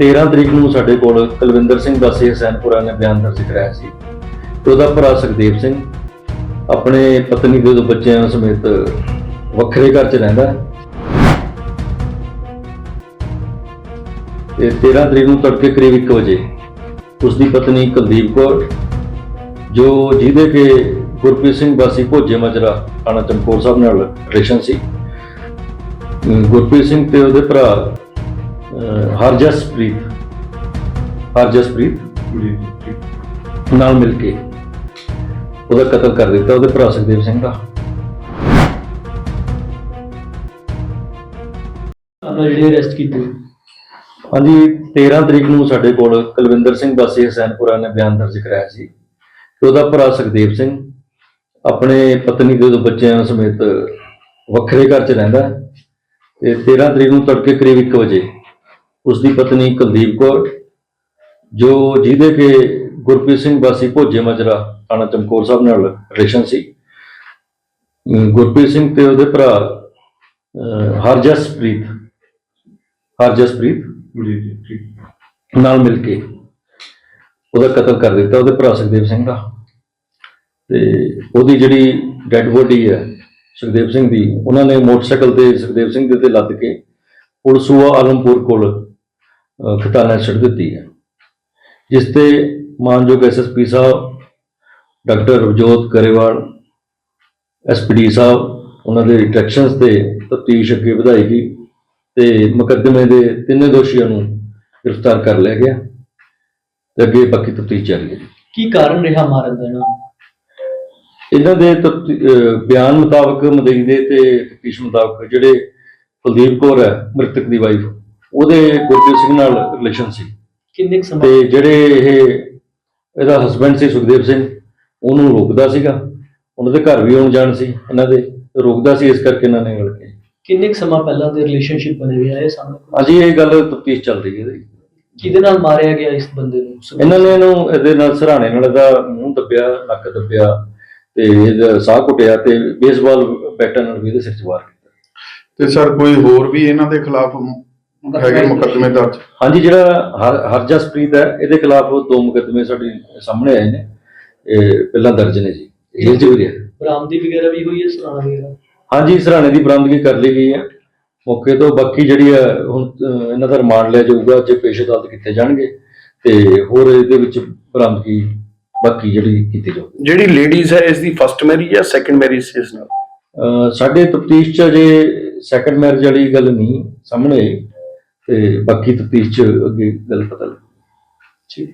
13 ਤਰੀਕ ਨੂੰ ਸਾਡੇ ਕੋਲ ਕੁਲਵਿੰਦਰ ਸਿੰਘ ਦਾਸੀ ਹਸੈਨਪੁਰਾ ਨੇ ਬਿਆਨ ਦਰਜ ਕਰਾਇਆ ਸੀ ਤੇ ਉਹਦਾ ਭਰਾ ਸੁਖਦੇਵ ਸਿੰਘ ਆਪਣੇ ਪਤਨੀ ਦੇ ਦੋ ਬੱਚਿਆਂ ਸਮੇਤ ਵੱਖਰੇ ਘਰ 'ਚ ਰਹਿੰਦਾ ਹੈ। ਤੇ 13 ਤਰੀਕ ਨੂੰ ਤੜਕੇ ਕਰੀਬ 1 ਵਜੇ ਉਸ ਦੀ ਪਤਨੀ ਕੁਲਦੀਪ ਕੌਰ, ਜੋ ਜਿਹਦੇ ਕੇ ਗੁਰਪ੍ਰੀਤ ਸਿੰਘ ਵਾਸੀ ਭੋਜੇ ਮਜਰਾ ਥਾਣਾ ਚਮਕੌਰ ਸਾਹਿਬ ਨਾਲ ਰਿਲੇਸ਼ਨ ਸੀ ਗੁਰਪ੍ਰੀਤ ਸਿੰਘ ਤੇ ਉਹਦੇ ਭਰਾ ਹਰਜਸਪ੍ਰੀਤ। ਹਰਜਸਪ੍ਰੀਤ? ਨਾਲ ਮਿਲ ਕੇ ਉਹਦਾ ਕਤਲ ਕਰ ਦਿੱਤਾ ਉਹਦੇ ਭਰਾ ਸੁਖਦੇਵ ਸਿੰਘ ਦਾ। ਆਪਾਂ ਜਿਹੜੇ ਅਰੈਸਟ ਕੀਤੇ ਹਾਂਜੀ 13 ਤਰੀਕ ਨੂੰ ਸਾਡੇ ਕੋਲ ਕੁਲਵਿੰਦਰ ਸਿੰਘ ਵਾਸੀ ਹਸੈਨਪੁਰਾ ਨੇ ਬਿਆਨ ਦਰਜ ਕਰਾਇਆ ਸੀ ਕਿ ਉਹਦਾ ਭਰਾ ਸੁਖਦੇਵ ਸਿੰਘ ਆਪਣੇ ਪਤਨੀ ਦੇ ਦੋ ਬੱਚਿਆਂ ਸਮੇਤ ਵੱਖਰੇ ਘਰ 'ਚ ਰਹਿੰਦਾ ਤੇ 13 ਤਰੀਕ ਨੂੰ ਤੜਕੇ ਕਰੀਬ 1 ਵਜੇ ਉਸ ਦੀ ਪਤਨੀ ਕੁਲਦੀਪ ਕੌਰ, ਜੋ ਜਿਹਦੇ ਕੇ ਗੁਰਪ੍ਰੀਤ ਸਿੰਘ ਵਾਸੀ ਭੋਜੇ ਮਜਰਾ ਥਾਣਾ ਚਮਕੌਰ ਸਾਹਿਬ ਨਾਲ ਰਿਲੇਸ਼ਨ ਸੀ। ਗੁਰਪ੍ਰੀਤ ਸਿੰਘ ਤੇ ਉਹਦੇ ਭਰਾ ਹਰਜਸਪ੍ਰੀਤ ਹਰਜਸਪ੍ਰੀਤ ਜੀ ਜੀ ਨਾਲ ਮਿਲ ਕੇ ਉਹਦਾ ਕਤਲ ਕਰ ਦਿੱਤਾ ਉਹਦੇ ਭਰਾ ਸੁਖਦੇਵ ਸਿੰਘ ਦਾ। ਤੇ ਉਹਦੀ ਜਿਹੜੀ ਡੈੱਡ ਬੋਡੀ ਹੈ ਸੁਖਦੇਵ ਸਿੰਘ ਦੀ, ਉਹਨਾਂ ਨੇ ਮੋਟਰਸਾਈਕਲ ਤੇ ਸੁਖਦੇਵ ਸਿੰਘ ਦੇ ਤੇ ਲੱਦ ਕੇ ਪੁਲਸੂਆ ਆਲਮਪੁਰ ਕੋਲ ਖਤਾਨਾ ਛੱਡ ਦਿੱਤੀ ਹੈ। ਜਿਸ ਤੇ ਮਾਨਯੋਗ ਐਸਐਸਪੀ ਸਾਹਿਬ ਡਾਕਟਰ ਰਵਜੋਤ ਕਰੇਵਾਲ ਐਸਪੀਡੀ ਸਾਹਿਬ ਉਹਨਾਂ ਦੇ ਡਾਇਰੈਕਸ਼ਨਸ ਤੇ ਤਫਤੀਸ਼ ਅੱਗੇ ਵਧਾਈ ਗਈ ਤੇ ਮੁਕੱਦਮੇ ਦੇ ਤਿੰਨੇ ਦੋਸ਼ੀਆਂ ਨੂੰ ਗ੍ਰਿਫਤਾਰ ਕਰ ਲਿਆ ਗਿਆ ਤੇ ਅੱਗੇ ਬਾਕੀ ਤਫਤੀਸ਼ ਜਾਰੀ ਹੈ। ਕੀ ਕਾਰਨ ਰਿਹਾ ਮਾਰਨ ਦਾ ਇਹਨਾਂ ਇਹਨਾਂ ਦੇ ਬਿਆਨ ਮੁਤਾਬਕ ਮਦਈ ਦੇ ਤੇ ਤਫਤੀਸ਼ ਮੁਤਾਬਕ ਜਿਹੜੇ ਕੁਲਦੀਪ ਕੌਰ ਹੈ ਮ੍ਰਿਤਕ ਦੀ ਵਾਈਫ ਉਹਦੇ ਗੁਰਪ੍ਰੀਤ ਸਿੰਘ ਨਾਲ ਰਿਲੇਸ਼ਨ ਸੀ। ਕਿੰਨੇ ਕੁ ਸਮਾਂ ਤੇ ਜਿਹੜੇ ਇਹ ਇਹਦਾ ਹਸਬੰਡ ਸੀ ਸੁਖਦੇਵ ਸਿੰਘ ਉਹਨੂੰ ਰੋਕਦਾ ਸੀਗਾ। ਉਹਨਾਂ ਦੇ ਘਰ ਵੀ ਆਉਣ ਜਾਣ ਸੀ ਇਹਨਾਂ ਦੇ ਰੋਕਦਾ ਸੀ ਇਸ ਕਰਕੇ ਇਹਨਾਂ ਨੇ ਮਿਲ ਕੇ ਕਿੰਨੇ ਕੁ ਸਮਾਂ ਪਹਿਲਾਂ ਦੇ ਰਿਲੇਸ਼ਨਸ਼ਿਪ ਬਣੇ ਹੋਏ ਆ ਇਹ ਸਾਹਮਣੇ ਅਜੀ ਇਹ ਗੱਲ ਤਫਤੀਸ਼ ਚੱਲ ਰਹੀ ਹੈ ਇਹਦੀ। ਕਿਹਦੇ ਨਾਲ ਮਾਰਿਆ ਗਿਆ ਇਸ ਬੰਦੇ ਨੂੰ? ਇਹਨਾਂ ਨੇ ਇਹਨੂੰ ਇਹਦੇ ਨਾਲ ਸਰਾਣੇ ਨਾਲ ਇਹਦਾ ਮੂੰਹ ਦੱਬਿਆ ਨੱਕ ਦੱਬਿਆ ਤੇ ਇਹਦਾ ਸਾਹ ਘੁੱਟਿਆ ਤੇ ਬੇਸਬਾਲ ਬੈਟਾਂ ਨਾਲ ਵੀ ਇਹਦੇ ਸਿਰ 'ਚ ਵਾਰ ਕੀਤਾ। ਤੇ ਸਰ ਕੋਈ ਹੋਰ ਵੀ ਇਹਨਾਂ ਦੇ ਖਿਲਾਫ ਹੈਗੇ ਮੁਕੱਦਮੇ ਦਰਜ। ਹਾਂਜੀ ਜਿਹੜਾ ਹਰ ਹਰਜਸਪ੍ਰੀਤ ਹੈ ਇਹਦੇ ਖਿਲਾਫ ਦੋ ਮੁਕੱਦਮੇ ਸਾਡੇ ਸਾਹਮਣੇ ਆਏ ਨੇ। ਇਹ ਪਹਿਲਾਂ ਦਰਜ ਨੇ ਜੀ। ਇਹ ਚ ਵੀ ਹੈ। ਬਰਾਮਦੀ ਵਗੈਰਾ ਵੀ ਹੋਈ ਹੈ ਸੁਣਾਣਾ ਵਗੈਰਾ ਹਾਂਜੀ ਸਰਾਣੇ ਦੀ ਬਰਾਮਦਗੀ ਕਰ ਲਈ ਗਈ ਹੈ। ਮੌਕੇ ਤੋਂ ਬਾਕੀ ਜਿਹੜੀ ਹੈ ਹੁਣ ਇਹਨਾਂ ਦਾ ਰਿਮਾਂਡ ਲਿਆ ਜਾਊਗਾ ਜੇ ਪੇਸ਼ ਅਦਾਲਤ ਕੀਤੇ ਜਾਣਗੇ ਤੇ ਹੋਰ ਇਹਦੇ ਵਿੱਚ ਬਰਾਮਦਗੀ ਬਾਕੀ ਜਿਹੜੀ ਕੀਤੀ ਜਾਊਗੀ। ਜਿਹੜੀ ਲੇਡੀਜ਼ ਹੈ ਇਸ ਦੀ ਫਰਸਟ ਮੈਰਿਜ ਜਾਂ ਸੈਕੰਡ ਮੈਰਿਜ ਇਸ ਨਾਲ? ਸਾਡੇ ਤਫਤੀਸ਼ ਚ ਅਜੇ ਸੈਕੰਡ ਮੈਰਿਜ ਵਾਲੀ ਗੱਲ ਨਹੀਂ ਸਾਹਮਣੇ ਤੇ ਬਾਕੀ ਤਫਤੀਸ਼ ਚ ਅੱਗੇ ਗੱਲ ਪਤਾ ਲੱਗ। ਠੀਕ।